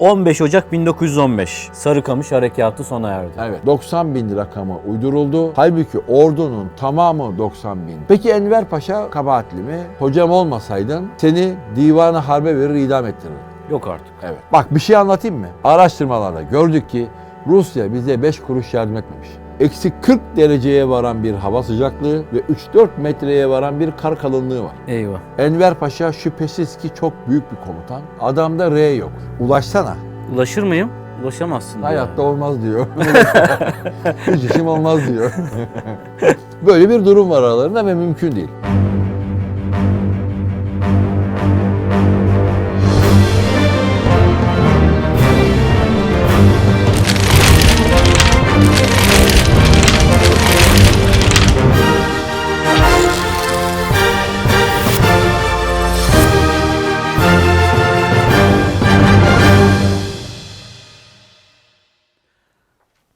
15 Ocak 1915 Sarıkamış Harekatı sona erdi. Evet 90 bin rakamı uyduruldu. Halbuki ordunun tamamı 90 bin. Peki Enver Paşa kabahatli mi? Hocam olmasaydın seni divana harbe verir idam ettirirdim. Yok artık. Evet. Bak bir şey anlatayım mı? Araştırmalarda gördük ki Rusya bize 5 kuruş yardım etmemiş. Eksi 40 dereceye varan bir hava sıcaklığı ve 3-4 metreye varan bir kar kalınlığı var. Eyvah. Enver Paşa şüphesiz ki çok büyük bir komutan. Adamda R yok. Ulaşsana. Ulaşır mıyım? Ulaşamazsın. Hayatta olmaz diyor. Hiç işim olmaz diyor. Böyle bir durum var aralarında ve mümkün değil.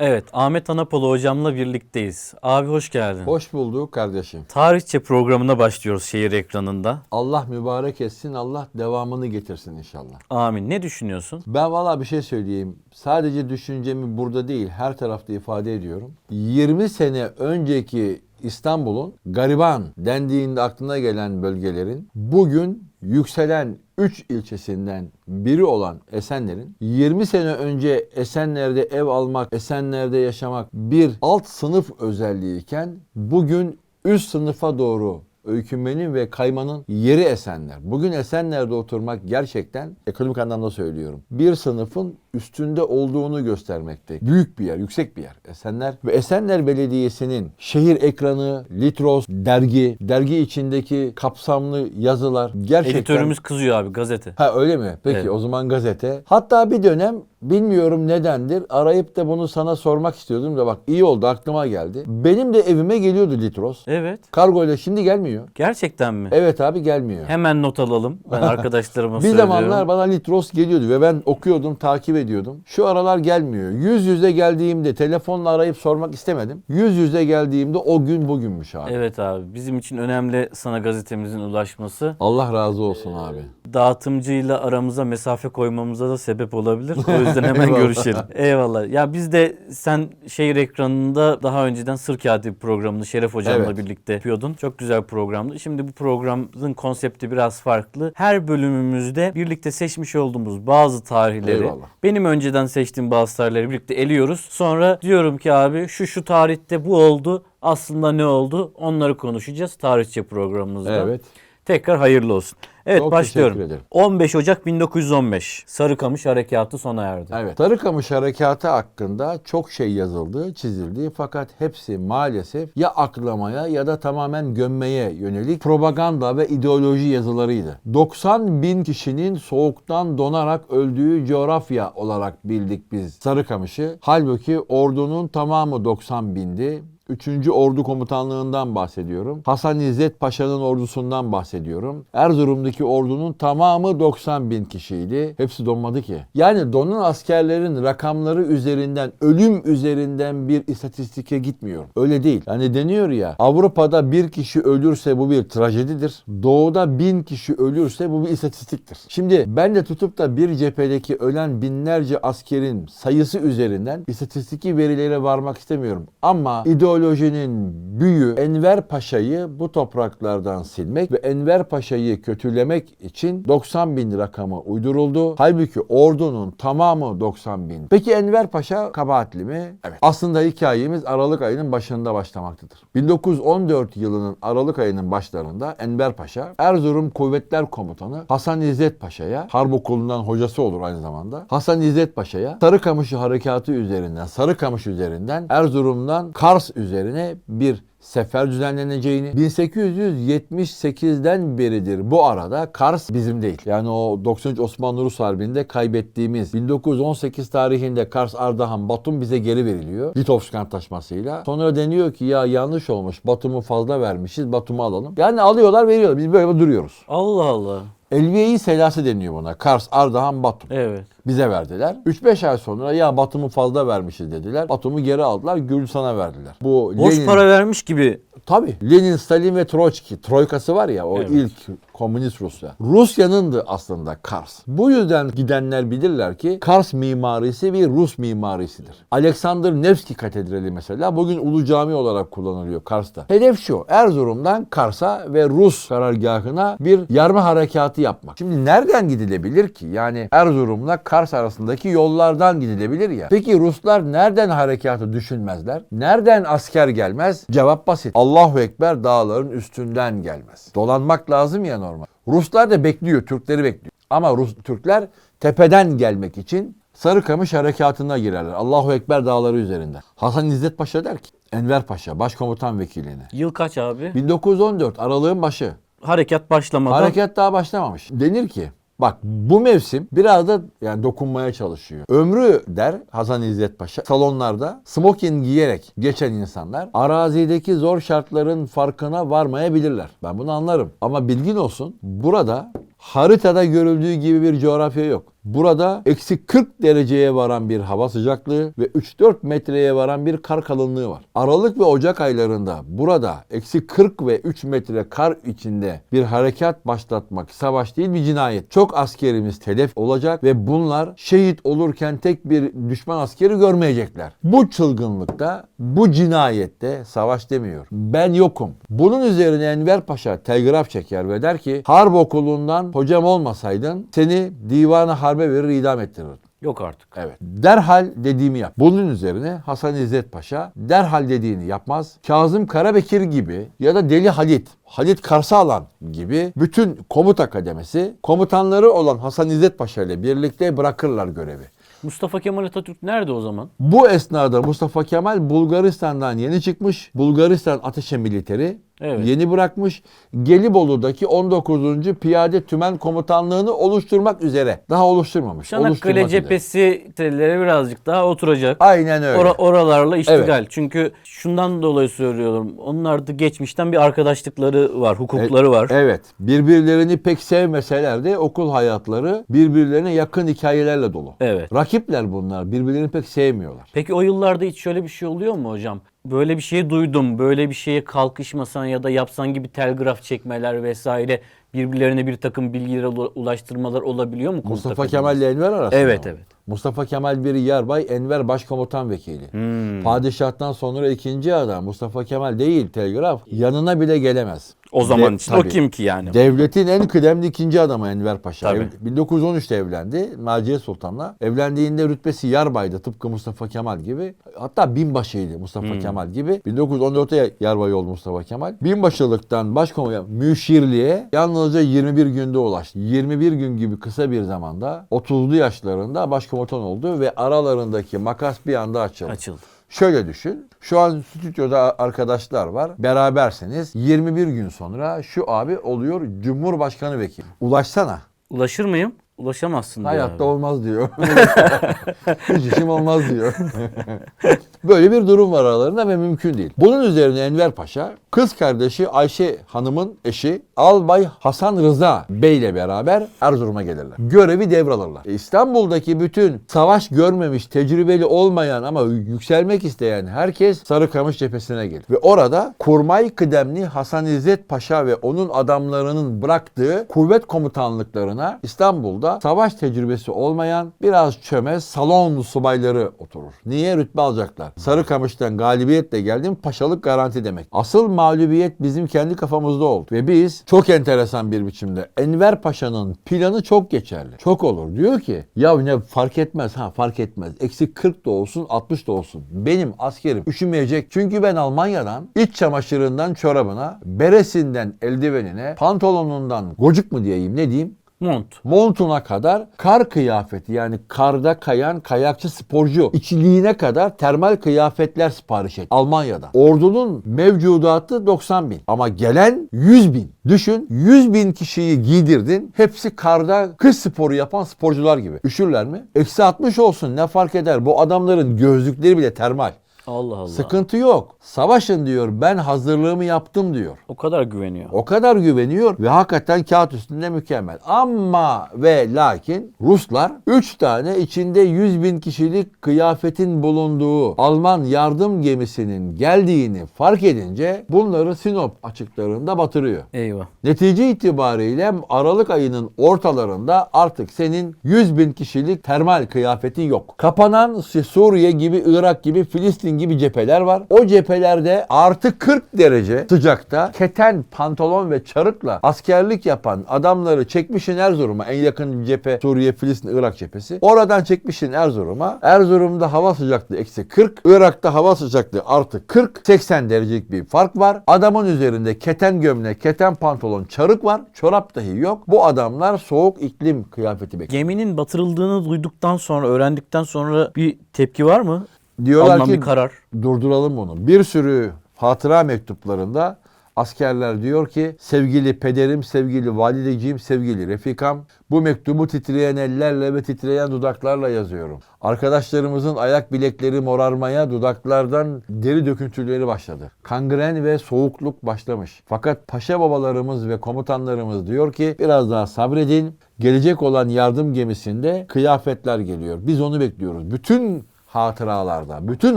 Evet Ahmet Anapolu hocamla birlikteyiz. Abi hoş geldin. Hoş bulduk kardeşim. Tarihçe programına başlıyoruz şehir ekranında. Allah mübarek etsin, Allah devamını getirsin inşallah. Amin. Ne düşünüyorsun? Ben valla bir şey söyleyeyim. Sadece düşüncemi burada değil, her tarafta ifade ediyorum. 20 sene önceki İstanbul'un gariban dendiğinde aklına gelen bölgelerin bugün yükselen 3 ilçesinden biri olan Esenler'in 20 sene önce Esenler'de ev almak, Esenler'de yaşamak bir alt sınıf özelliğiyken bugün üst sınıfa doğru öykünmenin ve kaymanın yeri Esenler. Bugün Esenler'de oturmak gerçekten ekonomik anlamda söylüyorum. Bir sınıfın üstünde olduğunu göstermekte. Büyük bir yer, yüksek bir yer Esenler. Ve Esenler Belediyesi'nin şehir ekranı, Litros, dergi, dergi içindeki kapsamlı yazılar gerçekten... Editörümüz kızıyor abi gazete. Ha öyle mi? Peki Evet. o zaman gazete. Hatta bir dönem bilmiyorum nedendir arayıp da bunu sana sormak istiyordum da bak iyi oldu aklıma geldi. Benim de evime geliyordu Litros. Evet. Kargo ile şimdi gelmiyor. Gerçekten mi? Evet abi gelmiyor. Hemen not alalım. Ben arkadaşlarıma Bir söylüyorum. zamanlar bana Litros geliyordu ve ben okuyordum, takip ediyordum. Şu aralar gelmiyor. Yüz yüze geldiğimde telefonla arayıp sormak istemedim. Yüz yüze geldiğimde o gün bugünmüş abi. Evet abi. Bizim için önemli sana gazetemizin ulaşması. Allah razı olsun abi. Dağıtımcıyla aramıza mesafe koymamıza da sebep olabilir. O yüzden hemen Eyvallah. görüşelim. Eyvallah. Ya biz de sen şehir ekranında daha önceden Sır Katibi programını Şeref hocamla Evet. birlikte yapıyordun. Çok güzel programdı. Şimdi bu programın konsepti biraz farklı. Her bölümümüzde birlikte seçmiş olduğumuz bazı tarihleri Eyvallah. benim önceden seçtiğim bazı tarihleri birlikte eliyoruz. Sonra diyorum ki abi şu şu tarihte bu oldu. Aslında ne oldu? Onları konuşacağız tarihçe programımızda. Evet. Tekrar hayırlı olsun. Evet Çok başlıyorum. teşekkür ederim. 15 Ocak 1915 Sarıkamış Harekatı sona erdi. Evet. Sarıkamış Harekatı hakkında çok şey yazıldı, çizildi fakat hepsi maalesef ya aklamaya ya da tamamen gömmeye yönelik propaganda ve ideoloji yazılarıydı. 90 bin kişinin soğuktan donarak öldüğü coğrafya olarak bildik biz Sarıkamış'ı. Halbuki ordunun tamamı 90 bindi. 3. Ordu Komutanlığından bahsediyorum. Hasan İzzet Paşa'nın ordusundan bahsediyorum. Erzurum'daki ordunun tamamı 90 bin kişiydi. Hepsi donmadı ki. Yani donan askerlerin rakamları üzerinden, ölüm üzerinden bir istatistike gitmiyor. Öyle değil. Yani deniyor ya Avrupa'da bir kişi ölürse bu bir trajedidir. Doğuda bin kişi ölürse bu bir istatistiktir. Şimdi ben de tutup da bir cephedeki ölen binlerce askerin sayısı üzerinden istatistiki verilere varmak istemiyorum. Ama ideolojinin büyü Enver Paşa'yı bu topraklardan silmek ve Enver Paşa'yı kötülemek için 90 bin rakamı uyduruldu. Halbuki ordunun tamamı 90 bin. Peki Enver Paşa kabahatli mi? Evet. Aslında hikayemiz Aralık ayının başında başlamaktadır. 1914 yılının Aralık ayının başlarında Enver Paşa Erzurum Kuvvetler Komutanı Hasan İzzet Paşa'ya harp okulundan hocası olur aynı zamanda. Hasan İzzet Paşa'ya Sarıkamışı harekatı üzerinden Sarıkamış üzerinden Erzurum'dan Kars üzerine bir sefer düzenleneceğini 1878'den beridir bu arada Kars bizim değil. Yani o 93 Osmanlı Rus Harbi'nde kaybettiğimiz 1918 tarihinde Kars Ardahan Batum bize geri veriliyor. Litovsk Antlaşması'yla. Sonra deniyor ki ya yanlış olmuş Batum'u fazla vermişiz Batum'u alalım. Yani alıyorlar veriyorlar biz böyle duruyoruz. Allah Allah. Elviye-i selası deniyor buna. Kars, Ardahan, Batum. Evet. Bize verdiler. 3-5 ay sonra ya Batum'u fazla vermişiz dediler. Batum'u geri aldılar. Gürcistan'a verdiler. Bu Boş Lenin- para vermiş gibi. Tabii. Lenin, Stalin ve Troçki. Troikası var ya o Evet. ilk Komünist Rusya. Rusya'nın da aslında Kars. Bu yüzden gidenler bilirler ki Kars mimarisi bir Rus mimarisidir. Alexander Nevski Katedrali mesela bugün Ulu Cami olarak kullanılıyor Kars'ta. Hedef şu Erzurum'dan Kars'a ve Rus karargahına bir yarma harekatı yapmak. Şimdi nereden gidilebilir ki? Yani Erzurum'la Kars arasındaki yollardan gidilebilir ya. Peki Ruslar nereden harekatı düşünmezler? Nereden asker gelmez? Cevap basit. Allahu Ekber dağların üstünden gelmez. Dolanmak lazım ya. Ruslar da bekliyor, Türkleri bekliyor. Ama Rus Türkler tepeden gelmek için Sarıkamış harekatına girerler. Allahu Ekber dağları üzerinden. Hasan İzzet Paşa der ki Enver Paşa başkomutan vekiline. Yıl kaç abi? 1914 aralığın başı. Harekat başlamadan. Harekat daha başlamamış. Denir ki Bak bu mevsim biraz da yani dokunmaya çalışıyor. Ömrü der Hasan İzzet Paşa salonlarda smoking giyerek geçen insanlar arazideki zor şartların farkına varmayabilirler. Ben bunu anlarım. Ama bilgin olsun burada haritada görüldüğü gibi bir coğrafya yok. Burada eksi 40 dereceye varan bir hava sıcaklığı ve 3-4 metreye varan bir kar kalınlığı var. Aralık ve Ocak aylarında burada eksi 40 ve 3 metre kar içinde bir harekat başlatmak savaş değil bir cinayet. Çok askerimiz telef olacak ve bunlar şehit olurken tek bir düşman askeri görmeyecekler. Bu çılgınlıkta, bu cinayette savaş demiyor. Ben yokum. Bunun üzerine Enver Paşa telgraf çeker ve der ki harp okulundan hocam olmasaydın seni divana harbe verir idam ettirirdim. Yok artık. Evet. Derhal dediğimi yap. Bunun üzerine Hasan İzzet Paşa derhal dediğini yapmaz. Kazım Karabekir gibi ya da Deli Halit, Halit Karsalan gibi bütün komuta kademesi komutanları olan Hasan İzzet Paşa ile birlikte bırakırlar görevi. Mustafa Kemal Atatürk nerede o zaman? Bu esnada Mustafa Kemal Bulgaristan'dan yeni çıkmış. Bulgaristan Ateşe Militeri Evet. yeni bırakmış. Gelibolu'daki 19. Piyade Tümen Komutanlığını oluşturmak üzere. Daha oluşturmamış. Çanakkale üzere. cephesi telleri birazcık daha oturacak. Aynen öyle. Ora- oralarla iştigal. Evet. Çünkü şundan dolayı söylüyorum. Onlar da geçmişten bir arkadaşlıkları var, hukukları var. Evet. Birbirlerini pek sevmeseler de okul hayatları birbirlerine yakın hikayelerle dolu. Evet. Rakipler bunlar. Birbirlerini pek sevmiyorlar. Peki o yıllarda hiç şöyle bir şey oluyor mu hocam? Böyle bir şey duydum, böyle bir şeye kalkışmasan ya da yapsan gibi telgraf çekmeler vesaire birbirlerine bir takım bilgiler ula- ulaştırmalar olabiliyor mu? Mustafa? Kemal ile Enver arasında. Evet, mı? evet. Mustafa Kemal bir yarbay, Enver başkomutan vekili. Hmm. Padişahtan sonra ikinci adam Mustafa Kemal değil telgraf. Yanına bile gelemez. O zaman De- için o tabii. kim ki yani? Devletin en kıdemli ikinci adamı Enver Paşa. Tabii. Ev- 1913'te evlendi Naciye Sultan'la. Evlendiğinde rütbesi yarbaydı tıpkı Mustafa Kemal gibi. Hatta binbaşıydı Mustafa Hmm. Kemal gibi. 1914'te yarbay oldu Mustafa Kemal. Binbaşılıktan başkomutan müşirliğe yalnızca 21 günde ulaştı. 21 gün gibi kısa bir zamanda 30'lu yaşlarında başkomutan oldu ve aralarındaki makas bir anda açıldı. Açıldı. Şöyle düşün. Şu an stüdyoda arkadaşlar var. Berabersiniz. 21 gün sonra şu abi oluyor Cumhurbaşkanı vekili. Ulaşsana. Ulaşır mıyım? Ulaşamazsın diyor Hayatta abi. olmaz diyor. Hiç işim olmaz diyor. Böyle bir durum var aralarında ve mümkün değil. Bunun üzerine Enver Paşa kız kardeşi Ayşe Hanım'ın eşi Albay Hasan Rıza Bey ile beraber Erzurum'a gelirler. Görevi devralırlar. E, İstanbul'daki bütün savaş görmemiş, tecrübeli olmayan ama yükselmek isteyen herkes Sarıkamış cephesine gelir. Ve orada kurmay kıdemli Hasan İzzet Paşa ve onun adamlarının bıraktığı kuvvet komutanlıklarına İstanbul'da savaş tecrübesi olmayan biraz çömez salon subayları oturur. Niye rütbe alacaklar? Sarıkamış'tan galibiyetle geldim paşalık garanti demek. Asıl mağlubiyet bizim kendi kafamızda oldu. Ve biz çok enteresan bir biçimde Enver Paşa'nın planı çok geçerli. Çok olur. Diyor ki ya ne fark etmez ha fark etmez. Eksi 40 da olsun 60 da olsun. Benim askerim üşümeyecek. Çünkü ben Almanya'dan iç çamaşırından çorabına, beresinden eldivenine, pantolonundan gocuk mu diyeyim ne diyeyim Mont. montuna kadar kar kıyafeti yani karda kayan kayakçı sporcu içiliğine kadar termal kıyafetler sipariş et Almanya'da. Ordunun mevcudatı 90 bin ama gelen 100 bin. Düşün 100 bin kişiyi giydirdin. Hepsi karda kış sporu yapan sporcular gibi. Üşürler mi? Eksi 60 olsun ne fark eder? Bu adamların gözlükleri bile termal. Allah Allah. Sıkıntı yok. Savaşın diyor. Ben hazırlığımı yaptım diyor. O kadar güveniyor. O kadar güveniyor ve hakikaten kağıt üstünde mükemmel. Ama ve lakin Ruslar 3 tane içinde 100 bin kişilik kıyafetin bulunduğu Alman yardım gemisinin geldiğini fark edince bunları Sinop açıklarında batırıyor. Eyvah. Netice itibariyle Aralık ayının ortalarında artık senin 100 bin kişilik termal kıyafetin yok. Kapanan Suriye gibi, Irak gibi, Filistin gibi cepheler var. O cephelerde artı 40 derece sıcakta keten, pantolon ve çarıkla askerlik yapan adamları çekmişin Erzurum'a. En yakın cephe Suriye, Filistin, Irak cephesi. Oradan çekmişin Erzurum'a. Erzurum'da hava sıcaklığı eksi 40. Irak'ta hava sıcaklığı artı 40. 80 derecelik bir fark var. Adamın üzerinde keten gömlek, keten pantolon, çarık var. Çorap dahi yok. Bu adamlar soğuk iklim kıyafeti bekliyor. Geminin batırıldığını duyduktan sonra, öğrendikten sonra bir tepki var mı? Diyorlar Alınan ki bir karar. durduralım bunu. Bir sürü hatıra mektuplarında askerler diyor ki sevgili pederim, sevgili valideciğim, sevgili refikam bu mektubu titreyen ellerle ve titreyen dudaklarla yazıyorum. Arkadaşlarımızın ayak bilekleri morarmaya dudaklardan deri döküntüleri başladı. Kangren ve soğukluk başlamış. Fakat paşa babalarımız ve komutanlarımız diyor ki biraz daha sabredin. Gelecek olan yardım gemisinde kıyafetler geliyor. Biz onu bekliyoruz. Bütün hatıralarda, bütün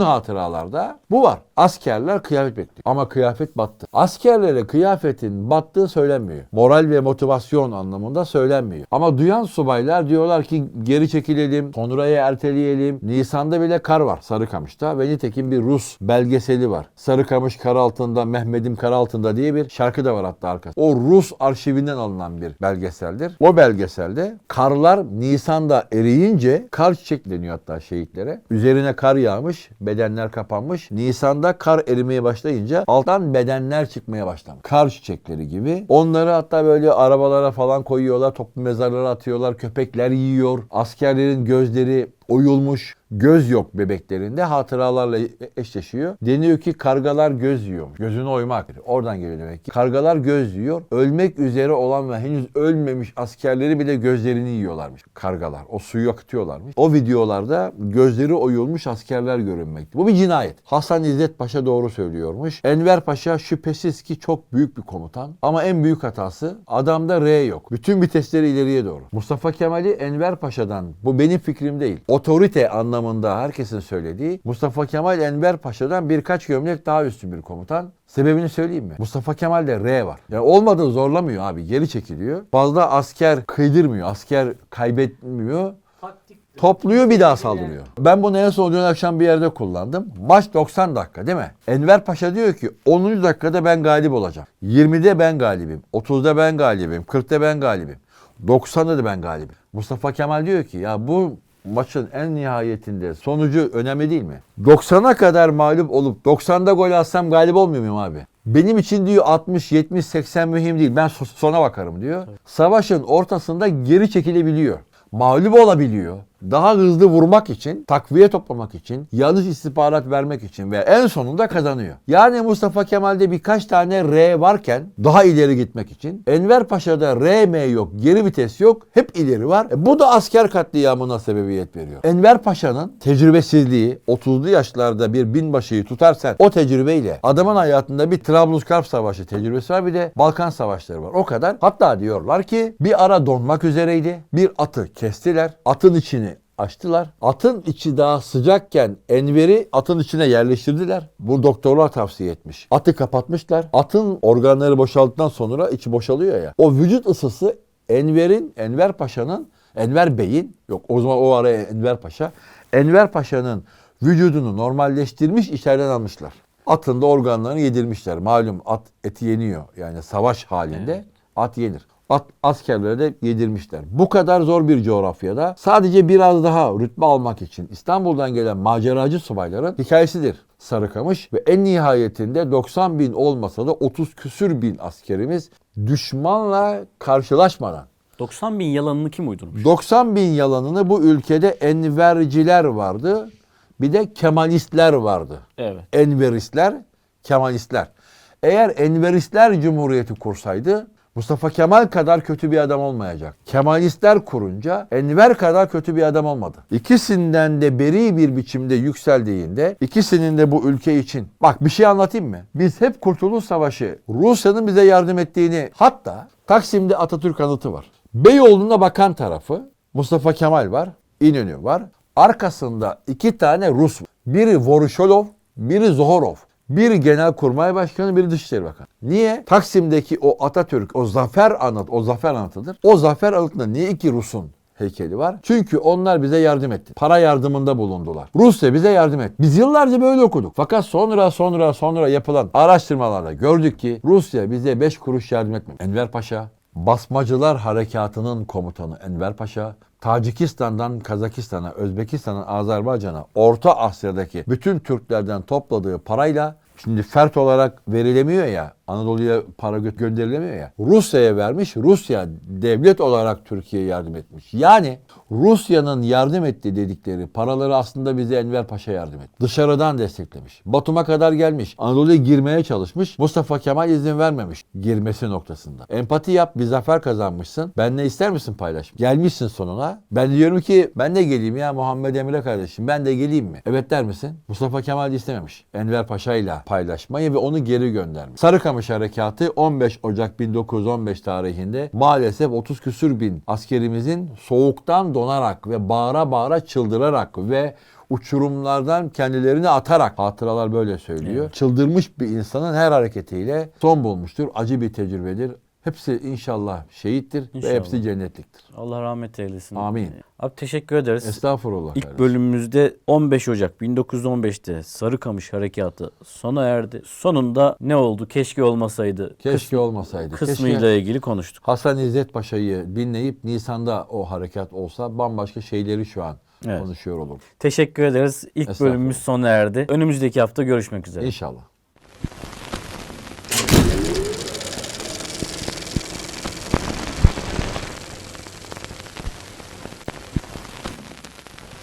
hatıralarda bu var. Askerler kıyafet bekliyor. Ama kıyafet battı. Askerlere kıyafetin battığı söylenmiyor. Moral ve motivasyon anlamında söylenmiyor. Ama duyan subaylar diyorlar ki geri çekilelim, sonraya erteleyelim. Nisan'da bile kar var Sarıkamış'ta ve nitekim bir Rus belgeseli var. Sarıkamış kar altında, Mehmet'im kar altında diye bir şarkı da var hatta arkasında. O Rus arşivinden alınan bir belgeseldir. O belgeselde karlar Nisan'da eriyince kar çiçek hatta şehitlere. Üzerine kar yağmış, bedenler kapanmış. Nisan'da kar erimeye başlayınca alttan bedenler çıkmaya başlamış. Kar çiçekleri gibi. Onları hatta böyle arabalara falan koyuyorlar, toplu mezarlara atıyorlar, köpekler yiyor. Askerlerin gözleri oyulmuş. Göz yok bebeklerinde hatıralarla eşleşiyor. Deniyor ki kargalar göz yiyor. Gözünü oymak. Oradan geliyor demek ki. Kargalar göz yiyor. Ölmek üzere olan ve henüz ölmemiş askerleri bile gözlerini yiyorlarmış. Kargalar. O suyu akıtıyorlarmış. O videolarda gözleri oyulmuş askerler görünmekte. Bu bir cinayet. Hasan İzzet Paşa doğru söylüyormuş. Enver Paşa şüphesiz ki çok büyük bir komutan. Ama en büyük hatası adamda R yok. Bütün vitesleri ileriye doğru. Mustafa Kemal'i Enver Paşa'dan bu benim fikrim değil. Otorite anlamında herkesin söylediği Mustafa Kemal Enver Paşa'dan birkaç gömlek daha üstün bir komutan. Sebebini söyleyeyim mi? Mustafa Kemal'de R var. Yani olmadığı zorlamıyor abi. Geri çekiliyor. Fazla asker kıydırmıyor. Asker kaybetmiyor. Topluyor bir daha saldırıyor. Ben bunu en son dün akşam bir yerde kullandım. Maç 90 dakika değil mi? Enver Paşa diyor ki 10. dakikada ben galip olacağım. 20'de ben galibim. 30'da ben galibim. 40'ta ben galibim. 90'da da ben galibim. Mustafa Kemal diyor ki ya bu maçın en nihayetinde sonucu önemli değil mi? 90'a kadar mağlup olup 90'da gol atsam galip olmuyor muyum abi? Benim için diyor 60, 70, 80 mühim değil. Ben so- sona bakarım diyor. Savaşın ortasında geri çekilebiliyor. Mağlup olabiliyor. Daha hızlı vurmak için, takviye toplamak için, yanlış istihbarat vermek için ve en sonunda kazanıyor. Yani Mustafa Kemal'de birkaç tane R varken daha ileri gitmek için, Enver Paşa'da RM yok, geri vites yok, hep ileri var. E bu da asker katliamına sebebiyet veriyor. Enver Paşa'nın tecrübesizliği, 30'lu yaşlarda bir binbaşıyı tutarsan o tecrübeyle adamın hayatında bir Trablusgarp Savaşı tecrübesi var bir de Balkan Savaşları var. O kadar. Hatta diyorlar ki bir ara donmak üzereydi. Bir atı kestiler. Atın içini açtılar. Atın içi daha sıcakken Enver'i atın içine yerleştirdiler. Bu doktorlar tavsiye etmiş. Atı kapatmışlar. Atın organları boşaldıktan sonra içi boşalıyor ya. O vücut ısısı Enver'in, Enver Paşa'nın, Enver Bey'in, yok o zaman o araya Enver Paşa, Enver Paşa'nın vücudunu normalleştirmiş içeriden almışlar. Atın da organlarını yedirmişler. Malum at eti yeniyor. Yani savaş halinde at yenir. At, askerlere de yedirmişler. Bu kadar zor bir coğrafyada sadece biraz daha rütbe almak için İstanbul'dan gelen maceracı subayların hikayesidir Sarıkamış ve en nihayetinde 90 bin olmasa da 30 küsür bin askerimiz düşmanla karşılaşmadan 90 bin yalanını kim uydurmuş? 90 bin yalanını bu ülkede enverciler vardı. Bir de kemalistler vardı. Evet. Enveristler, Kemalistler. Eğer Enveristler Cumhuriyeti kursaydı Mustafa Kemal kadar kötü bir adam olmayacak. Kemalistler kurunca Enver kadar kötü bir adam olmadı. İkisinden de beri bir biçimde yükseldiğinde ikisinin de bu ülke için bak bir şey anlatayım mı? Biz hep Kurtuluş Savaşı Rusya'nın bize yardım ettiğini hatta Taksim'de Atatürk anıtı var. Beyoğlu'na bakan tarafı Mustafa Kemal var, İnönü var. Arkasında iki tane Rus var. Biri Vorosholov, biri Zohorov. Biri Genelkurmay Başkanı, biri Dışişleri Bakanı. Niye? Taksim'deki o Atatürk, o zafer anıt, o zafer anıtıdır. O zafer anıtında niye iki Rus'un heykeli var? Çünkü onlar bize yardım etti. Para yardımında bulundular. Rusya bize yardım etti. Biz yıllarca böyle okuduk. Fakat sonra sonra sonra yapılan araştırmalarda gördük ki Rusya bize 5 kuruş yardım etmedi. Enver Paşa, Basmacılar Harekatı'nın komutanı Enver Paşa, Tacikistan'dan Kazakistan'a, Özbekistan'dan Azerbaycan'a, Orta Asya'daki bütün Türklerden topladığı parayla şimdi fert olarak verilemiyor ya, Anadolu'ya para gö- gönderilemiyor ya. Rusya'ya vermiş, Rusya devlet olarak Türkiye'ye yardım etmiş. Yani Rusya'nın yardım etti dedikleri paraları aslında bize Enver Paşa yardım etti. Dışarıdan desteklemiş. Batum'a kadar gelmiş. Anadolu'ya girmeye çalışmış. Mustafa Kemal izin vermemiş girmesi noktasında. Empati yap, bir zafer kazanmışsın. Benle ister misin paylaş? Gelmişsin sonuna. Ben diyorum ki ben de geleyim ya Muhammed Emre kardeşim. Ben de geleyim mi? Evet der misin? Mustafa Kemal istememiş. Enver Paşa ile paylaşmayı ve onu geri göndermiş. Sarıkamış Harekatı 15 Ocak 1915 tarihinde maalesef 30 küsür bin askerimizin soğuktan donarak ve bağıra bağıra çıldırarak ve uçurumlardan kendilerini atarak hatıralar böyle söylüyor. Çıldırmış bir insanın her hareketiyle son bulmuştur. Acı bir tecrübedir. Hepsi inşallah şehittir İnşallah. ve hepsi cennetliktir. Allah rahmet eylesin. Amin. Abi teşekkür ederiz. Estağfurullah. İlk kardeşim. bölümümüzde 15 Ocak 1915'te Sarıkamış Harekatı sona erdi. Sonunda ne oldu? Keşke olmasaydı. Keşke olmasaydı. kısmıyla Keşke ilgili konuştuk. Hasan İzzet Paşa'yı dinleyip Nisan'da o harekat olsa bambaşka şeyleri şu an Evet. konuşuyor olur. Teşekkür ederiz. İlk bölümümüz sona erdi. Önümüzdeki hafta görüşmek üzere. İnşallah.